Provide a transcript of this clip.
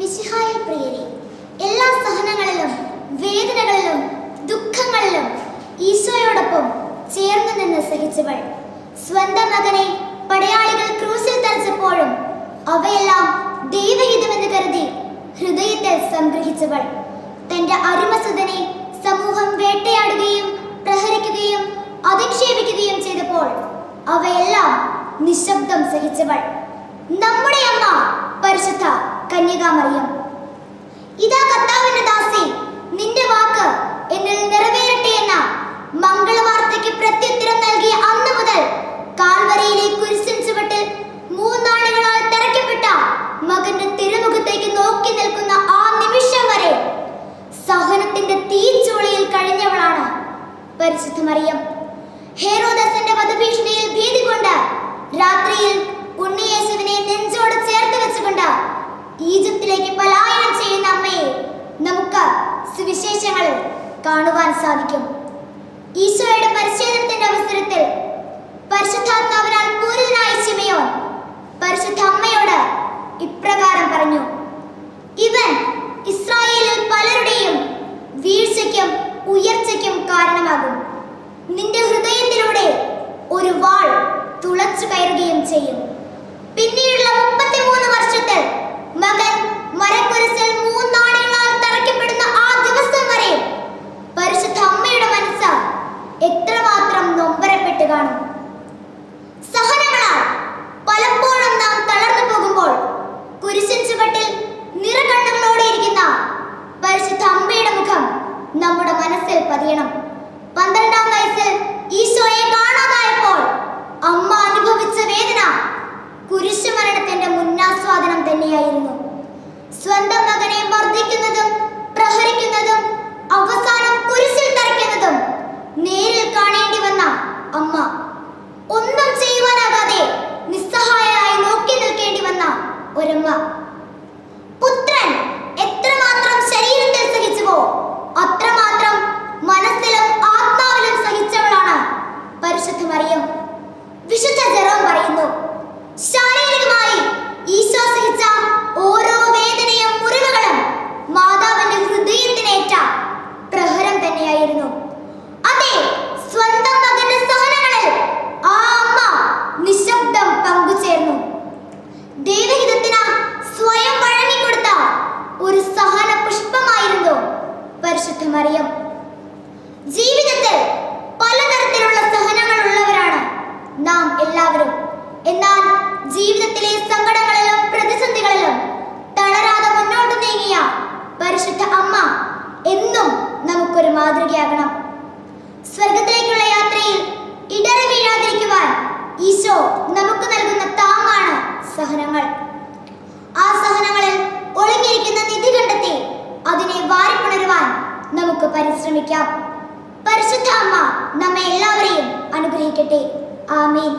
മിശിഹായ പ്രിയരെ എല്ലാ സഹനങ്ങളിലും വേദനകളിലും ദുഃഖങ്ങളിലും ഈശോയോടൊപ്പം ചേർന്നു നിന്ന് സഹിച്ചവൾ. സ്വന്തം മകനെ പടയാളികൾ ക്രൂസിൽ തറച്ചപ്പോഴും അവയെല്ലാം ദൈവഹിതമെന്ന് കരുതി ഹൃദയത്തിൽ സംഗ്രഹിച്ചവൾ. തന്റെ അരുമസുതനെ സമൂഹം വേട്ടയാടുകയും പ്രഹരിക്കുകയും അധിക്ഷേപിക്കുകയും ചെയ്തപ്പോൾ അവയെല്ലാം നിശബ്ദം സഹിച്ചവൾ. നമ്മൾ പരിശുദ്ധ കന്യകാമറിയം. ഇതാ കർത്താവിന്റെ ദാസി നിന്റെ വാക്ക് എന്നിൽ നിറവേറട്ടെ എന്ന മംഗളവാർത്തയ്ക്ക് പ്രത്യുത്തരം നൽകിയ അന്ന് മുതൽ കാൽവരയിലെ കുരിശിൻ ചുവട്ടിൽ മൂന്നാളുകളാൽ തിരക്കപ്പെട്ട മകന്റെ തിരുമുഖത്തേക്ക് നോക്കി നിൽക്കുന്ന ആ നിമിഷം വരെ സഹനത്തിന്റെ തീച്ചൂളയിൽ കഴിഞ്ഞവളാണ് പരിശുദ്ധ മറിയം. ഹേരോദാസന്റെ വധഭീഷണിയിൽ ഭീതി കൊണ്ട് രാത്രിയിൽ ഉണ്ണിയേശുവിനെ നെഞ്ചോട് ഈജിപ്തിലേക്ക് പലായനം ചെയ്യുന്ന അമ്മയെ നമുക്ക് സുവിശേഷങ്ങളിൽ കാണുവാൻ സാധിക്കും. ഈശോയുടെ പരിശീലനത്തിന്റെ അവസരത്തിൽ പരിശുദ്ധാത്മാവിനാൽ പൂരിതനായ ശിമയോൻ പരിശുദ്ധ അമ്മയോട് ഇപ്രകാരം പറഞ്ഞു ഇവൻ ഇസ്രായേലിൽ പലരുടെയും വീഴ്ചയ്ക്കും ഉയർച്ചയ്ക്കും കാരണമാകും. നിന്റെ ഹൃദയത്തിലൂടെ ഒരു വാൾ തുളച്ചു കയറുകയും ചെയ്യും. മനസ്സിൽ പതിയണം. പന്ത്രണ്ടാം വയസ്സിൽ ഈശോയെ തന്നെയായിരുന്നു അതെ സ്വന്തം മകന്റെ സഹനങ്ങളിൽ ആ അമ്മ നിശബ്ദം പങ്കുചേർന്നു. ദൈവഹിതത്തിന് സ്വയം വഴങ്ങിക്കൊടുത്ത ഒരു സഹന പുഷ്പമായിരുന്നു പരിശുദ്ധ മറിയം. ജീവിതത്തിൽ പലതരത്തിലുള്ള സഹനങ്ങൾ ഉള്ളവരാണ് നാം എല്ലാവരും. എന്നാൽ ജീവിതത്തിലെ സങ്കടങ്ങളിലും പ്രതിസന്ധികളിലും തളരാതെ മുന്നോട്ട് നീങ്ങിയ പരിശുദ്ധ അമ്മ എന്നും നമുക്കൊരു മാതൃകയാകണം സ്വർഗത്തിലേക്കുള്ള യാത്രയിൽ ഇടറി വീഴാതിരിക്കുവാൻ ഈശോ നമുക്ക് നൽകുന്ന താങ്ങാണ് സഹനങ്ങൾ. ആ സഹനങ്ങളിൽ ഒളിഞ്ഞിരിക്കുന്ന നിധി കണ്ടെത്തി അതിനെ വാരിപ്പുണരുവാൻ നമുക്ക് പരിശ്രമിക്കാം. പരിശുദ്ധ അമ്മ നമ്മെ എല്ലാവരെയും അനുഗ്രഹിക്കട്ടെ. ആമീൻ.